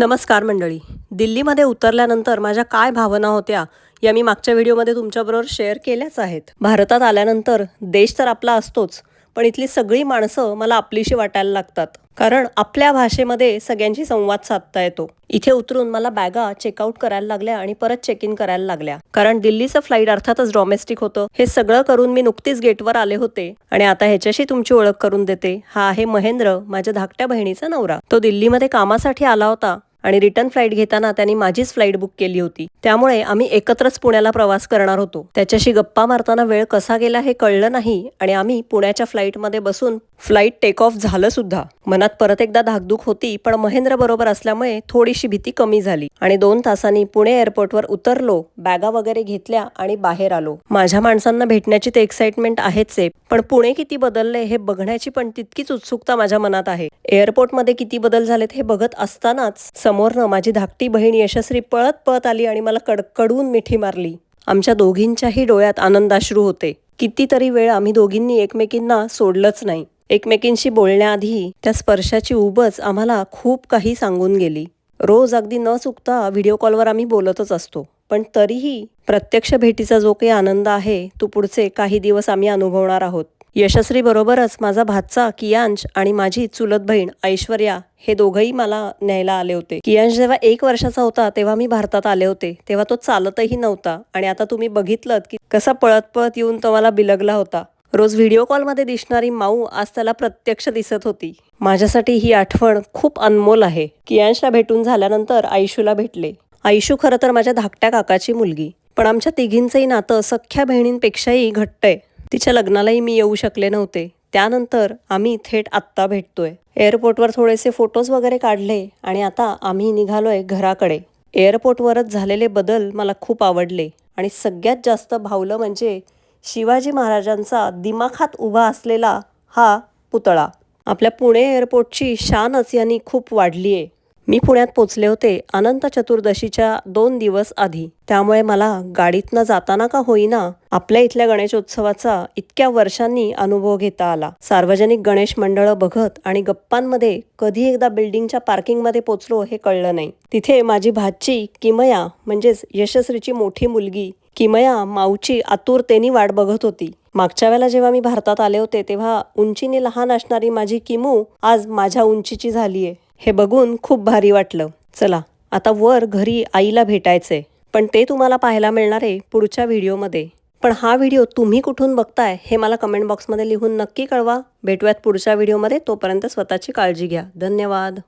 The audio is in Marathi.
नमस्कार मंडळी. दिल्लीमध्ये उतरल्यानंतर माझ्या काय भावना होत्या या मी मागच्या व्हिडिओमध्ये तुमच्याबरोबर शेअर केल्याच आहेत. भारतात आल्यानंतर देश तर आपला असतोच पण इथली सगळी माणसं मला आपलीशी वाटायला लागतात. कारण आपल्या भाषेमध्ये सगळ्यांशी संवाद साधता येतो. इथे उतरून मला बॅगा चेकआउट करायला लागल्या आणि परत चेक इन करायला लागल्या. कारण दिल्लीचं फ्लाईट अर्थातच डॉमेस्टिक होतं. हे सगळं करून मी नुकतीच गेटवर आले होते आणि आता ह्याच्याशी तुमची ओळख करून देते. हा आहे महेंद्र माझ्या धाकट्या बहिणीचा नवरा. तो दिल्लीमध्ये कामासाठी आला होता. आणि रिटर्न फ्लाईट घेताना त्यांनी माझीच फ्लाईट बुक केली होती. त्यामुळे आम्ही एकत्रच पुण्याला प्रवास करणार होतो. त्याच्याशी गप्पा मारताना वेळ कसा गेला हे कळलं नाही आणि आम्ही पुण्याच्या फ्लाईटमध्ये बसून फ्लाईट टेक ऑफ झालं सुद्धा मनात परत एकदा धाकधूक होती पण महेंद्र बरोबर असल्यामुळे थोडीशी भीती कमी झाली आणि दोन तासांनी पुणे एअरपोर्टवर उतरलो बॅगा वगैरे घेतल्या आणि बाहेर आलो. माझ्या माणसांना भेटण्याची ते एक्साइटमेंट आहेच आहे पण पुणे किती बदलले हे बघण्याची पण तितकीच उत्सुकता माझ्या मनात आहे. एअरपोर्टमध्ये किती बदल झालेत हे बघत असतानाच समोरनं माझी धाकटी बहीण यशस्वी पळत पळत आली आणि मला कडकडून मिठी मारली. आमच्या दोघींच्याही डोळ्यात आनंदाश्रू होते. कितीतरी वेळ आम्ही दोघींनी एकमेकींना सोडलंच नाही. एकमेकींशी बोलण्याआधी त्या स्पर्शाची उबच आम्हाला खूप काही सांगून गेली. रोज अगदी न चुकता व्हिडिओ कॉलवर आम्ही बोलतच असतो. पण तरीही प्रत्यक्ष भेटीचा जो काही आनंद आहे तो पुढचे काही दिवस आम्ही अनुभवणार आहोत. यशस्वीबरोबरच माझा भातचा कियांश आणि माझी चुलत बहीण ऐश्वर्या हे दोघंही मला न्यायला आले होते. कियांश जेव्हा एक वर्षाचा होता तेव्हा मी भारतात आले होते. तेव्हा तो चालतही नव्हता आणि आता तुम्ही बघितलं की कसा पळत पळत येऊन तो मला बिलगला होता. रोज व्हिडिओ कॉलमध्ये दिसणारी माऊ आज त्याला प्रत्यक्ष दिसत होती. माझ्यासाठी ही आठवण खूप अनमोल आहे. कियांशला भेटून झाल्यानंतर आयुषूला भेटले. आयुषू खरं तर माझ्या धाकट्या काकाची मुलगी. पण आमच्या तिघींचंही नातं सख्ख्या बहिणींपेक्षाही घट्ट आहे. तिच्या लग्नालाही मी येऊ शकले नव्हते. त्यानंतर आम्ही थेट आत्ता भेटतोय. एअरपोर्टवर थोडेसे फोटोज वगैरे काढले आणि आता आम्ही निघालोय घराकडे. एअरपोर्टवरच झालेले बदल मला खूप आवडले. आणि सगळ्यात जास्त भावलं म्हणजे शिवाजी महाराजांचा दिमाखात उभा असलेला हा पुतळा. आपल्या पुणे एअरपोर्टची शानच यांनी खूप वाढली आहे मी पुण्यात पोचले होते अनंत चतुर्दशीच्या दोन दिवस आधी. त्यामुळे मला गाडीतनं जाताना का होईना आपल्या इथल्या गणेशोत्सवाचा इतक्या वर्षांनी अनुभव घेता आला. सार्वजनिक गणेश मंडळं बघत आणि गप्पांमध्ये कधी एकदा बिल्डिंगच्या पार्किंगमध्ये पोचलो हे कळलं नाही. तिथे माझी भाची किमया म्हणजेच यशस्वीची मोठी मुलगी किमया माऊची आतुरतेनी वाट बघत होती. मागच्या वेळेला जेव्हा मी भारतात आले होते तेव्हा उंचीने लहान असणारी माझी किमू आज माझ्या उंचीची झालीये. हे बघून खूप भारी वाटलं. चला आता वर घरी आईला भेटायचंय. पण ते तुम्हाला पाहायला मिळणार आहे पुढच्या व्हिडिओमध्ये. पण हा व्हिडिओ तुम्ही कुठून बघताय हे मला कमेंट बॉक्समध्ये लिहून नक्की कळवा. भेटूयात पुढच्या व्हिडिओमध्ये तोपर्यंत स्वतःची काळजी घ्या. धन्यवाद.